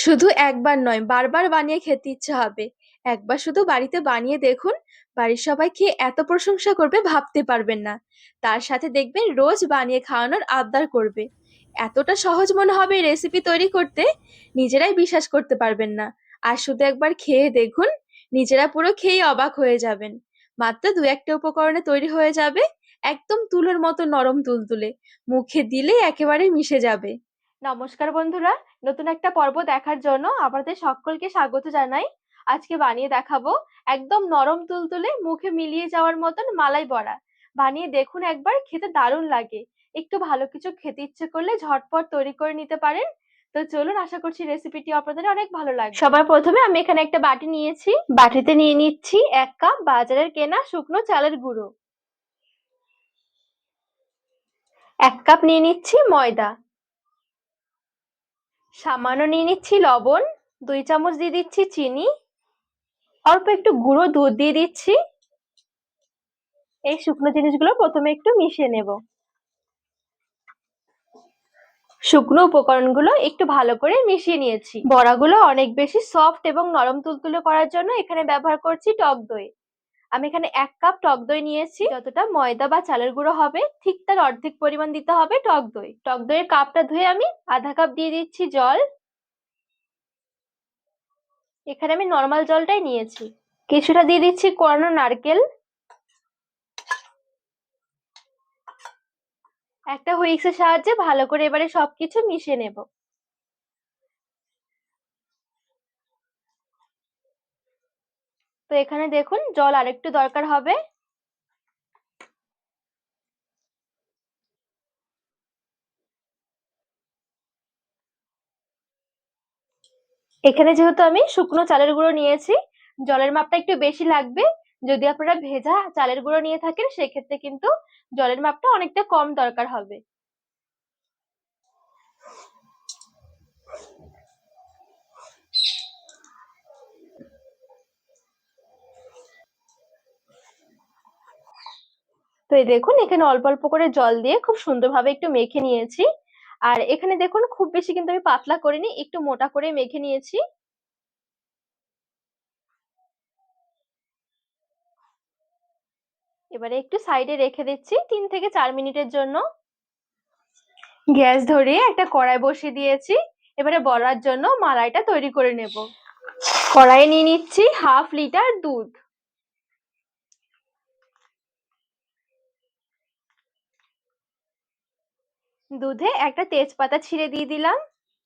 শুধু একবার নয়, বারবার বানিয়ে খেতে ইচ্ছে হবে। একবার শুধু বাড়িতে বানিয়ে দেখুন, বাড়ির সবাই খেয়ে এত প্রশংসা করবে ভাবতে পারবেন না। তার সাথে দেখবেন রোজ বানিয়ে খাওয়ানোর আবদার করবে। এতটা সহজ মনে হবে রেসিপি তৈরি করতে, নিজেরাই বিশ্বাস করতে পারবেন না। আর শুধু একবার খেয়ে দেখুন, নিজেরা পুরো খেয়ে অবাক হয়ে যাবেন। মাত্র দু একটা উপকরণে তৈরি হয়ে যাবে, একদম তুলোর মতো নরম তুলতুলে। মুখে দিলেই একেবারে মিশে যাবে। নমস্কার বন্ধুরা, নতুন একটা পর্ব দেখার জন্য আপনাদের সকলকে স্বাগত জানাই। আজকে বানিয়ে দেখাবো একদম নরম তুলতুলে, মুখে মিলিয়ে যাওয়ার মতন মালাই বড়া। বানিয়ে দেখুন একবার, খেতে দারুণ লাগে। একটু ভালো কিছু খেতে ইচ্ছে করলে ঝটপট তৈরি করে নিতে পারেন। তো চলুন, আশা করছি রেসিপিটি আপনাদের অনেক ভালো লাগবে। সবার প্রথমে আমি এখানে একটা বাটি নিয়েছি। বাটিতে নিয়ে নিচ্ছি এক কাপ বাজারের কেনা শুকনো চালের গুঁড়ো। এক কাপ নিয়ে নিচ্ছি ময়দা। সামান্য নিয়ে নিচ্ছি লবণ, দুই চামচ দিয়ে দিচ্ছি চিনি, অল্প একটু গুঁড়ো দুধ দিয়ে দিচ্ছি। এই শুকনো জিনিসগুলো প্রথমে একটু মিশিয়ে নেব। শুকনো উপকরণগুলো একটু ভালো করে মিশিয়ে নিয়েছি। বড়াগুলো অনেক বেশি সফট এবং নরম তুলতুলে করার জন্য এখানে ব্যবহার করছি টক দই। আমি এখানে এক কাপ টক দই নিয়েছি। যতটা ময়দা বা চালের গুঁড়ো হবে, ঠিক তার অর্ধেক পরিমাণ দিতে হবে টক দই। টক দইয়ের কাপটা ধুয়ে আমি আধা কাপ দিয়ে দিচ্ছি জল। এখানে আমি নর্মাল জলটাই নিয়েছি। কিছুটা দিয়ে দিচ্ছি কোরানো নারকেল। একটা হুইক্সের সাহায্যে ভালো করে এবারে সবকিছু মিশিয়ে নেব। তো এখানে দেখুন জল আরেকটু দরকার হবে। এখানে যেহেতু আমি শুকনো চালের গুঁড়ো নিয়েছি, জলের মাপটা একটু বেশি লাগবে। যদি আপনারা ভেজা চালের গুঁড়ো নিয়ে থাকেন, সেক্ষেত্রে কিন্তু জলের মাপটা অনেকটা কম দরকার হবে। তো এই দেখুন, এখানে অল্প অল্প করে জল দিয়ে খুব সুন্দরভাবে একটু মেখে নিয়েছি। আর এখানে দেখুন, খুব বেশি কিন্তু আমি পাতলা করিনি, একটু মোটা করে মেখে নিয়েছি। এবারে একটু সাইডে রেখে দিচ্ছি, তিন থেকে চার মিনিটের জন্য। গ্যাস ধরিয়ে একটা কড়াই বসিয়ে দিয়েছি। এবারে বলার জন্য মালাইটা তৈরি করে নেব। কড়াইয়ে নিয়ে নিচ্ছি হাফ লিটার দুধ। দুধে একটা তেজপাতা ছিঁড়ে দিয়ে দিলাম।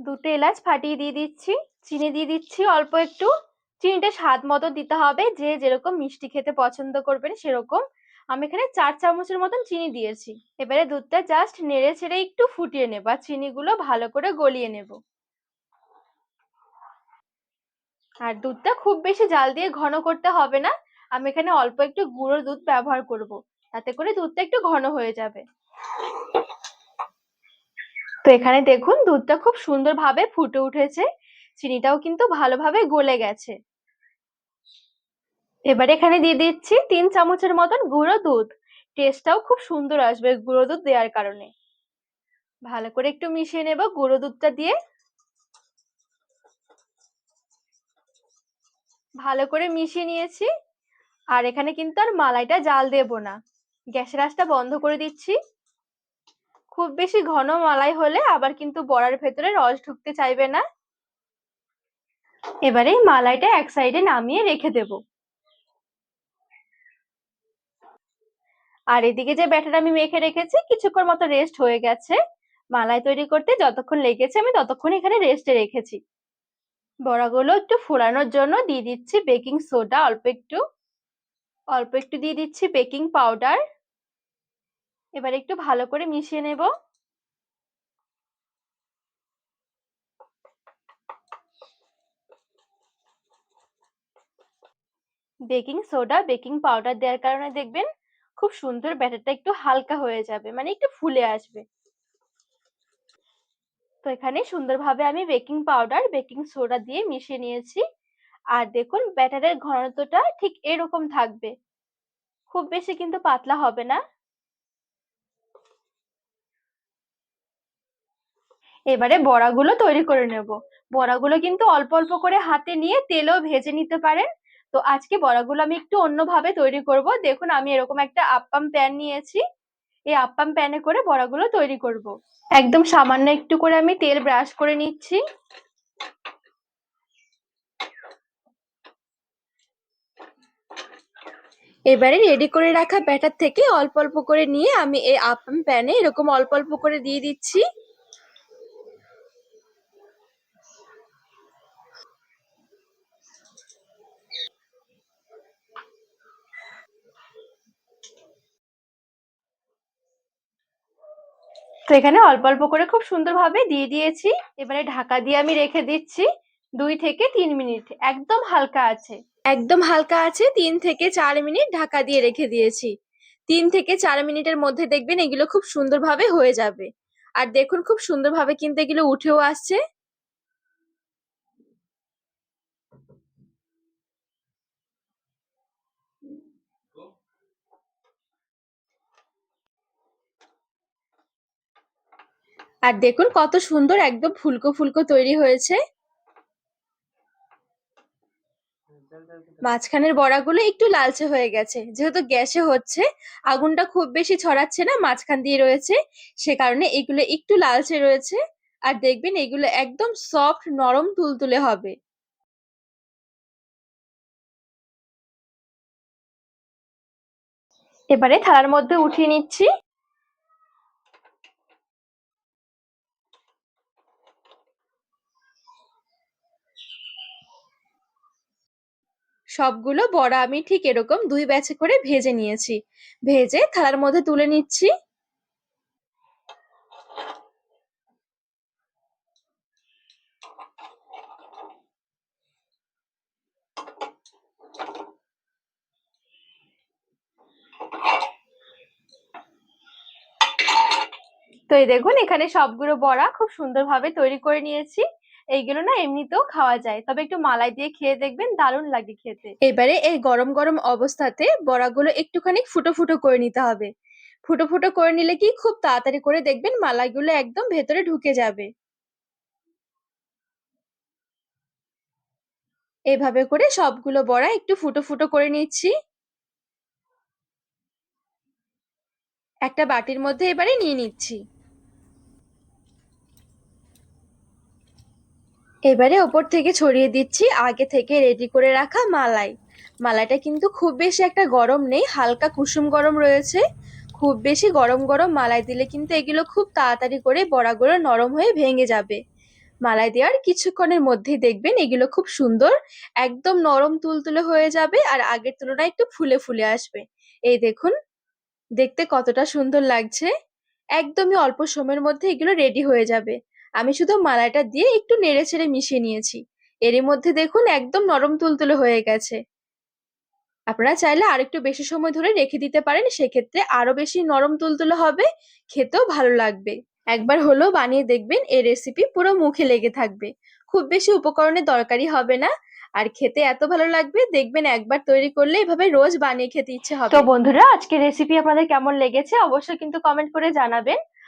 দুটো এলাচ ফাটিয়ে দিয়ে দিচ্ছি, চিনি দিয়ে দিচ্ছি অল্প একটু। চিনিটা স্বাদ মতো দিতে হবে, যে যেরকম মিষ্টি খেতে পছন্দ করবেন সেরকম। আমি এখানে চার চামচের মতন চিনি দিয়েছি। এবারে দুধটা জাস্ট নেড়ে ছেড়ে একটু ফুটিয়ে নেব আর চিনিগুলো ভালো করে গলিয়ে নেব। আর দুধটা খুব বেশি জাল দিয়ে ঘন করতে হবে না। আমি এখানে অল্প একটু গুঁড়ো দুধ ব্যবহার করব। তাতে করে দুধটা একটু ঘন হয়ে যাবে। তো এখানে দেখুন দুধটা খুব সুন্দরভাবে ফুটে উঠেছে। চিনিটাও কিন্তু ভালোভাবে গলে গেছে। এবার এখানে দিয়ে দিচ্ছি তিন চামচের মতন গুঁড়ো দুধ। টেস্টটাও খুব সুন্দর আসবে গুঁড়ো দুধ দেওয়ার কারণে। ভালো করে একটু মিশিয়ে নেব গুঁড়ো দুধটা দিয়ে। ভালো করে মিশিয়ে নিয়েছি। আর এখানে কিন্তু আর মালাইটা জাল দেব না। গ্যাসের আঁচটা বন্ধ করে দিচ্ছি। খুব বেশি ঘন মালাই হলে আবার কিন্তু বড়ার ভেতরে রস ঢুকতে চাইবে না। এবারে মালাইটা এক সাইডে নামিয়ে রেখে দেব। আর এদিকে যে ব্যাটার আমি মেখে রেখেছি, কিছুক্ষণ মতো রেস্ট হয়ে গেছে। মালাই তৈরি করতে যতক্ষণ লেগেছে আমি ততক্ষণ এখানে রেস্টে রেখেছি। বড়াগুলো একটু ফোড়ানোর জন্য দিয়ে দিচ্ছি বেকিং সোডা অল্প একটু। অল্প একটু দিয়ে দিচ্ছি বেকিং পাউডার এবার একটু ভালো করে মিশিয়ে নেব। বেকিং সোডা, বেকিং পাউডার দেওয়ার কারণে দেখবেন খুব সুন্দর ব্যাটারটা একটু হালকা হয়ে যাবে মানে একটু ফুলে আসবে। তো এখানে সুন্দরভাবে আমি বেকিং পাউডার, বেকিং সোডা দিয়ে মিশিয়ে নিয়েছি। আর দেখুন, ব্যাটারের ঘনত্বটা ঠিক এরকম থাকবে। খুব বেশি কিন্তু পাতলা হবে না। এবারে বড়াগুলো তৈরি করে নেব। বড়াগুলো কিন্তু অল্প অল্প করে হাতে নিয়ে তেলেও ভেজে নিতে পারেন। তো আজকে বড়াগুলো আমি একটু অন্যভাবে তৈরি করব। দেখুন, আমি এরকম একটা আপ্পাম প্যান নিয়েছি। এই আপ্পাম প্যানে করে বড়াগুলো তৈরি করব। একদম সামান্য একটু করে আমি তেল ব্রাশ করে নিচ্ছি। এবারে রেডি করে রাখা ব্যাটার থেকে অল্প অল্প করে নিয়ে আমি এই আপ্পাম প্যানে এরকম অল্প অল্প করে দিয়ে দিচ্ছি। তো এখানে অল্প অল্প করে খুব সুন্দরভাবে দিয়ে দিয়েছি। এবারে ঢাকা দিয়ে আমি রেখে দিচ্ছি দুই থেকে তিন মিনিট। একদম হালকা আছে। একদম হালকা আছে, তিন থেকে চার মিনিট ঢাকা দিয়ে রেখে দিয়েছি। তিন থেকে চার মিনিটের মধ্যে দেখবেন এগুলো খুব সুন্দরভাবে হয়ে যাবে। আর দেখুন খুব সুন্দরভাবে কিন্তু এগুলো উঠেও আসছে। আর দেখুন কত সুন্দর একদম ফুলকো ফুলকো তৈরি হয়েছে। মাঝখানের বড়াগুলো একটু লালচে হয়ে গেছে। যেহেতু গ্যাসে হচ্ছে, আগুনটা খুব বেশি ছড়াচ্ছে না, মাঝখান দিয়ে রয়েছে। সে কারণে এগুলো একটু লালচে রয়েছে। আর দেখবেন এগুলো একদম সফট, নরম তুলতুলে হবে। এবারে থালার মধ্যে উঠিয়ে নিচ্ছি। সবগুলো বড়া আমি ঠিক এরকম দুই ব্যাচে করে ভেজে নিয়েছি। ভেজে থালার মধ্যে তুলে নিচ্ছি। তো এই দেখুন, এখানে সবগুলো বড়া খুব সুন্দরভাবে তৈরি করে নিয়েছি। এইগুলো না এমনিতেও খাওয়া যায়। তবে একটু মালাই দিয়ে খেয়ে দেখবেন, দারুণ লাগে খেতে। এবারে এই গরম গরম অবস্থাতে বড়াগুলো একটুখানি ফুটো ফুটো করে নিতে হবে। ফুটো ফুটো করে নিলে কি খুব তাড়াতাড়ি করে দেখবেন মালাইগুলো একদম ভেতরে ঢুকে যাবে। এভাবে করে সবগুলো বড়া একটু ফুটো ফুটো করে নিচ্ছি। একটা বাটির মধ্যে এবারে নিয়ে নিচ্ছি। এবারে ওপর থেকে ছড়িয়ে দিচ্ছি আগে থেকে রেডি করে রাখা মালাই। মালাইটা কিন্তু খুব বেশি একটা গরম নেই, হালকা কুসুম গরম রয়েছে। খুব বেশি গরম গরম মালাই দিলে কিন্তু এগুলো খুব তাড়াতাড়ি করে বড়াগুলো নরম হয়ে ভেঙে যাবে। মালাই দেওয়ার কিছুক্ষণের মধ্যেই দেখবেন এগুলো খুব সুন্দর, একদম নরম তুলতুলে হয়ে যাবে আর আগের তুলনায় একটু ফুলে ফুলে আসবে। এই দেখুন, দেখতে কতটা সুন্দর লাগছে। একদমই অল্প সময়ের মধ্যে এগুলো রেডি হয়ে যাবে। আমি শুধু মালাইটা দিয়ে একটু নেড়ে ছেড়ে মিশিয়ে নিয়েছি। এরই মধ্যে দেখুন একদম নরম তুলতুলে হয়ে গেছে। আপনারা চাইলে আরেকটু বেশি সময় ধরে রেখে দিতে পারেন, সেক্ষেত্রে আরও বেশি নরম তুলতুলে হবে, খেতেও ভালো লাগবে। একবার হলেও বানিয়ে দেখবেন, এই রেসিপি পুরো মুখে লেগে থাকবে। খুব বেশি উপকরণের দরকারই হবে না। আর খেতে এত ভালো লাগবে, দেখবেন একবার তৈরি করলে এভাবে রোজ বানিয়ে খেতে ইচ্ছে হবে। তো বন্ধুরা, আজকের রেসিপি আপনাদের কেমন লেগেছে? অবশ্যই কিন্তু কমেন্ট করে জানাবেন।